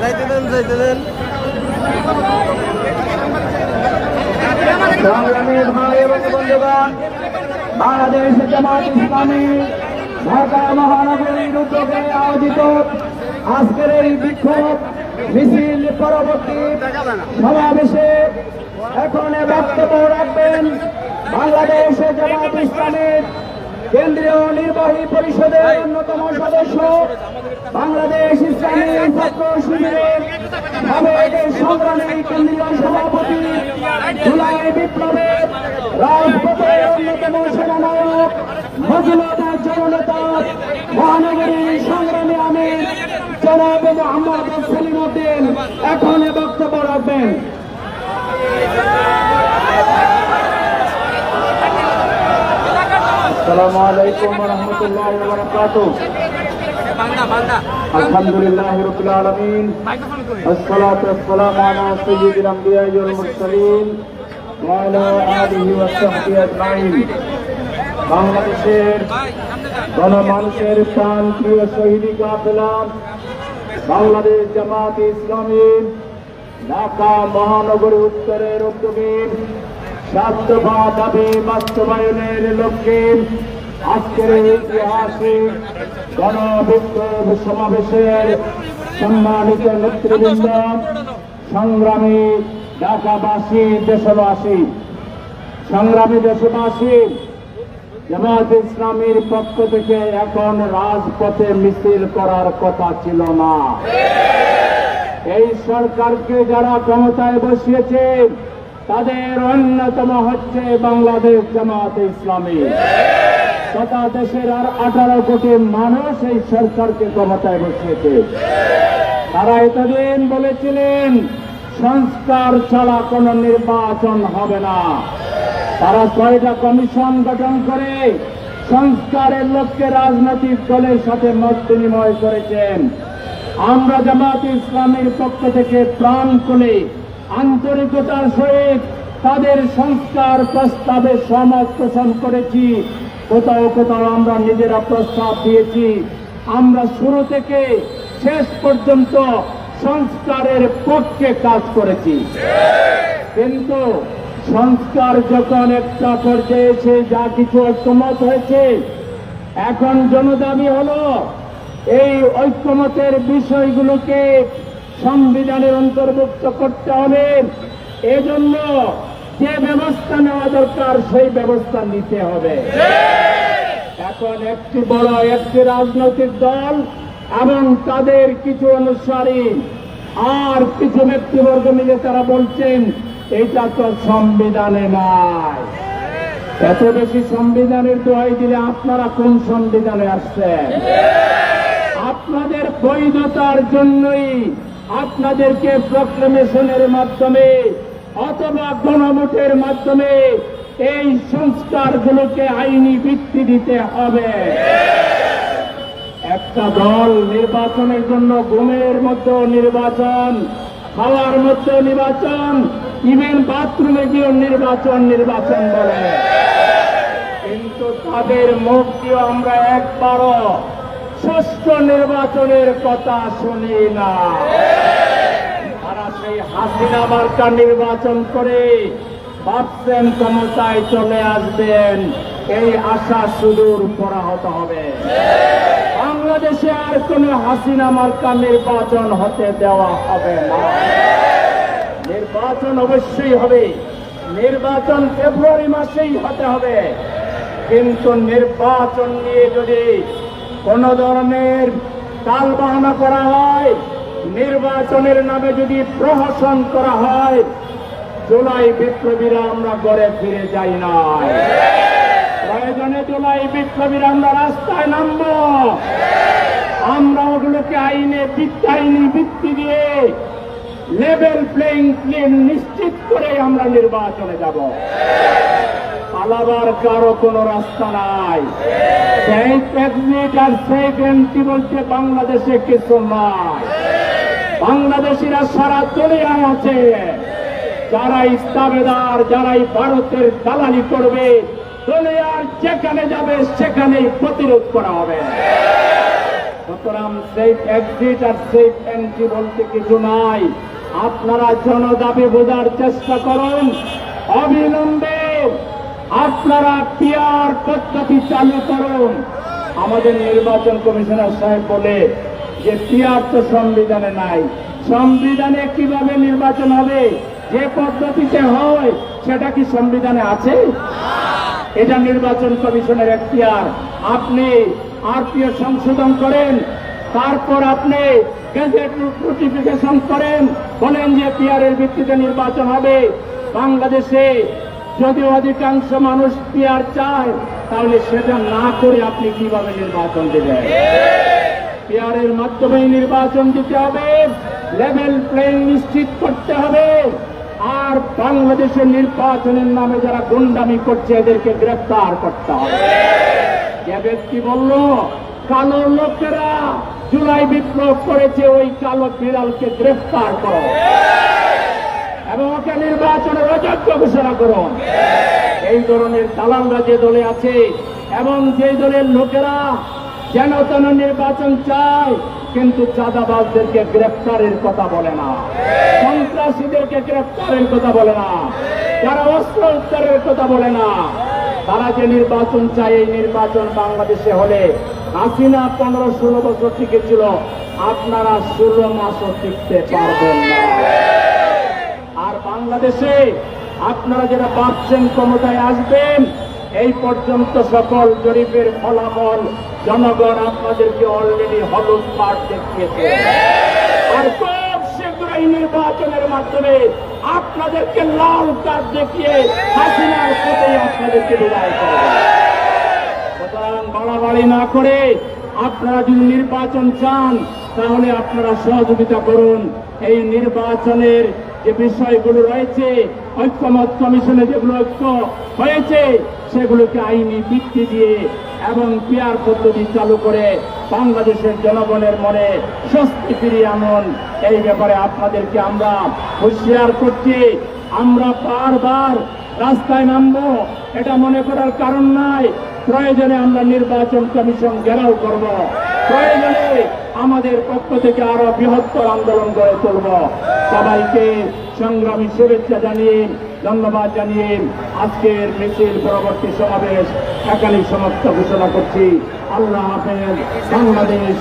যাইতে দেন যাইতে দেন। সংগ্রামী ভাই এবং বন্ধুগণ, বাংলাদেশ জামাত ইসলামী ঢাকা মহানগরীর উদ্যোগে আয়োজিত আজকের এই বিক্ষোভ মিছিল পরবর্তী সমাবেশে এখন বক্তব্য রাখবেন বাংলাদেশ জামাত ইসলামের কেন্দ্রীয় নির্বাহী পরিষদের অন্যতম সদস্য বাংলাদেশ ইসলামী ছাত্র শিবিরের সাবেক সংগ্রামী কেন্দ্রীয় সভাপতি জুলাই বিপ্লবের রাজপথের অন্যতম সেনানায়ক মজুমদার জননেতা মহানগরীর সংগ্রামী আমির জনাব মোহাম্মদ সেলিম উদ্দিন। এখন বক্তব্য রাখবেন। السلام عليكم ورحمة الله وبركاته الحمد لله رب العالمين الصلاة والسلام على سيد الأنبياء والمرسلين وعلى آله وصحبه أجمعين বাংলাদেশের গণমানুষের প্রাণ প্রিয় শহীদী কাফেলা বাংলাদেশ জামাত ইসলামী ঢাকা মহানগরী উত্তরের উদ্যোগে দাবি বাস্তবায়নের লক্ষ্যে আজকের গণবিক্ষোভ সমাবেশের সম্মানিত নেতৃবৃন্দ, সংগ্রামী ঢাকাবাসী, দেশবাসী। সংগ্রামী দেশবাসী জামাত ইসলামীর পক্ষ থেকে এখন রাজপথে মিছিল করার কথা ছিল না। এই সরকারকে যারা ক্ষমতায় বসিয়েছে তাদের অন্যতম হচ্ছে বাংলাদেশ জামাত ইসলামী। তথা দেশের আর আঠারো কোটি মানুষ এই সরকারকে ক্ষমতায় বসিয়েছে। তারা এতদিন বলেছিলেন, সংস্কার ছাড়া কোনো নির্বাচন হবে না। তারা ছয়টা কমিশন গঠন করে সংস্কারের লক্ষ্যে রাজনৈতিক দলের সাথে মত বিনিময় করেছেন। আমরা জামাত ইসলামের পক্ষ থেকে প্রাণ খুলে আন্তরিকতার সহিত তাদের সংস্কার প্রস্তাবে সমাজ পোষণ করেছি। কোথাও কোথাও আমরা নিজেরা প্রস্তাব দিয়েছি। আমরা শুরু থেকে শেষ পর্যন্ত সংস্কারের পক্ষে কাজ করেছি। কিন্তু সংস্কার যখন একটা পর্যায়ে এসে যা কিছু ঐক্যমত হয়েছে, এখন জনদাবি হলো এই ঐক্যমতের বিষয়গুলোকে সংবিধানের অন্তর্ভুক্ত করতে হবে। এজন্য যে ব্যবস্থা নেওয়া দরকার, সেই ব্যবস্থা নিতে হবে। এখন একটি বড়, একটি রাজনৈতিক দল এবং তাদের কিছু অনুসারী আর কিছু ব্যক্তিবর্গ মিলে তারা বলছেন, এটা তো সংবিধানে নাই। এত বেশি সংবিধানের দোহাই দিলে আপনারা কোন সংবিধানে আসছেন? আপনাদের বৈধতার জন্যই আপনাদেরকে প্রক্লেমেশনের মাধ্যমে অথবা গণভোটের মাধ্যমে এই সংস্কারগুলোকে আইনি ভিত্তি দিতে হবে। একটা দল নির্বাচনের জন্য ঘুমের মধ্যেও নির্বাচন খাওয়ার মধ্যেও নির্বাচন, ইভেন বাথরুমে গিয়েও নির্বাচন নির্বাচন বলে। কিন্তু তাদের মুখ দিয়ে আমরা একবারও সুষ্ঠু নির্বাচনের কথা শুনি না। তারা সেই হাসিনা মার্কা নির্বাচন করে ভাবছেন ক্ষমতায় চলে আসবেন। এই আশা সুদূর পরাহত হবে। বাংলাদেশে আর কোন হাসিনা মার্কা নির্বাচন হতে দেওয়া হবে না। নির্বাচন অবশ্যই হবে। নির্বাচন ফেব্রুয়ারি মাসেই হতে হবে। কিন্তু নির্বাচন নিয়ে যদি কোন ধরনের তাল বাহানা করা হয়, নির্বাচনের নামে যদি প্রহসন করা হয়, জুলাই বিপ্লবীরা আমরা গড়ে ফিরে যাই না। প্রয়োজনে জুলাই বিপ্লবীরা আমরা রাস্তায় নামবো। আমরা ওগুলোকে আইনে আইনি ভিত্তি দিয়ে লেভেল প্লেইং ফিল্ড নিশ্চিত করে আমরা নির্বাচনে যাব। পালাবার কারও কোনো রাস্তা নাই। সেই এক্সিট আর সেই এন্ট্রি বলতে বাংলাদেশে কিছু নয় বাংলাদেশিরা সারা দুনিয়ায় আছে। যারা ইস্তাবেদার, যারাই ভারতের দালালি করবে, দুনিয়ার যেখানে যাবে সেখানেই প্রতিরোধ করা হবে। সুতরাং সেফ এক্সিট আর সেফ এন্ট্রি বলতে কিছু নাই। আপনারা জনদাবি বোঝার চেষ্টা করুন। অবিলম্বে আপনারা পিয়ার পদ্ধতি চালু করুন। আমাদের নির্বাচন কমিশনার সাহেব বলে যে পিয়ার তো সংবিধানে নাই। সংবিধানে কীভাবে নির্বাচন হবে? যে পদ্ধতিতে হয়, সেটা কি সংবিধানে আছে? এটা নির্বাচন কমিশনের এখতিয়ার আপনি আরপিও সংশোধন করেন, তারপর আপনি নোটিফিকেশন করেন, বলেন যে পিয়ারের ভিত্তিতে নির্বাচন হবে। বাংলাদেশে যদি অধিকাংশ মানুষ পিয়ার চায়, তাহলে সেটা না করে আপনি কীভাবে নির্বাচন দেবেন? পিয়ারের মাধ্যমে নির্বাচন দিতে হবে লেভেল প্লেইং নিশ্চিত করতে হবে। আর বাংলাদেশের নির্বাচনের নামে যারা গুন্ডামি করছে, এদেরকে গ্রেফতার করতে হবে। যে বলল, কালো লোকেরা জুলাই বিপ্লব করেছে, ওই কালো বিড়ালকে গ্রেফতার করো। এবং ওকে নির্বাচনের অযোগ্য ঘোষণা করুন। এই ধরনের দালালরা যে দলে আছে, এবং যে দলের লোকেরা যেন তেন নির্বাচন চায়, কিন্তু চাঁদাবাজদেরকে গ্রেফতারের কথা বলে না। সন্ত্রাসীদেরকে গ্রেফতারের কথা বলে না। যারা অস্ত্র উত্তরের কথা বলে না। তারা যে নির্বাচন চায়, এই নির্বাচন বাংলাদেশে হলে হাসিনা পনেরো ষোলো বছর টিকেছিল আপনারা ষোলো মাসও টিকতে পারবেন না। বাংলাদেশে আপনারা যেটা পাচ্ছেন ক্ষমতায় আসবেন, এই পর্যন্ত সকল জরিপের ফলাফল জনগণ আপনাদেরকে অলরেডি হলুদ কার্ড দেখিয়েছে। আর খুব শীঘ্রই নির্বাচনের মাধ্যমে আপনাদেরকে লাল কার্ড দেখিয়ে হাসিনার প্রতি আপনাদেরকে বিদায় সুতরাং বাড়াবাড়ি না করে আপনারা যদি নির্বাচন চান, তাহলে আপনারা সহযোগিতা করুন। এই নির্বাচনের যে বিষয়গুলো রয়েছে, ঐক্যমত কমিশনে যেগুলো ঐক্য হয়েছে, সেগুলোকে আইনি ভিত্তি দিয়ে এবং পিয়ার পদ্ধতি চালু করে বাংলাদেশের জনগণের মনে স্বস্তি ফিরিয়ে আনুন। এই ব্যাপারে আপনাদেরকে আমরা হুঁশিয়ার করছি। আমরা বারবার রাস্তায় নামবো, এটা মনে করার কারণ নাই। প্রয়োজনে আমরা নির্বাচন কমিশন ঘেরাও করব। প্রয়োজনে আমাদের পক্ষ থেকে আরও বৃহত্তর আন্দোলন গড়ে তুলব। সবাইকে সংগ্রামী শুভেচ্ছা জানিয়ে, ধন্যবাদ জানিয়ে আজকের মিছিল পরবর্তী সমাবেশ একালি সমাপ্ত ঘোষণা করছি। আল্লাহ হাফেজ, বাংলাদেশ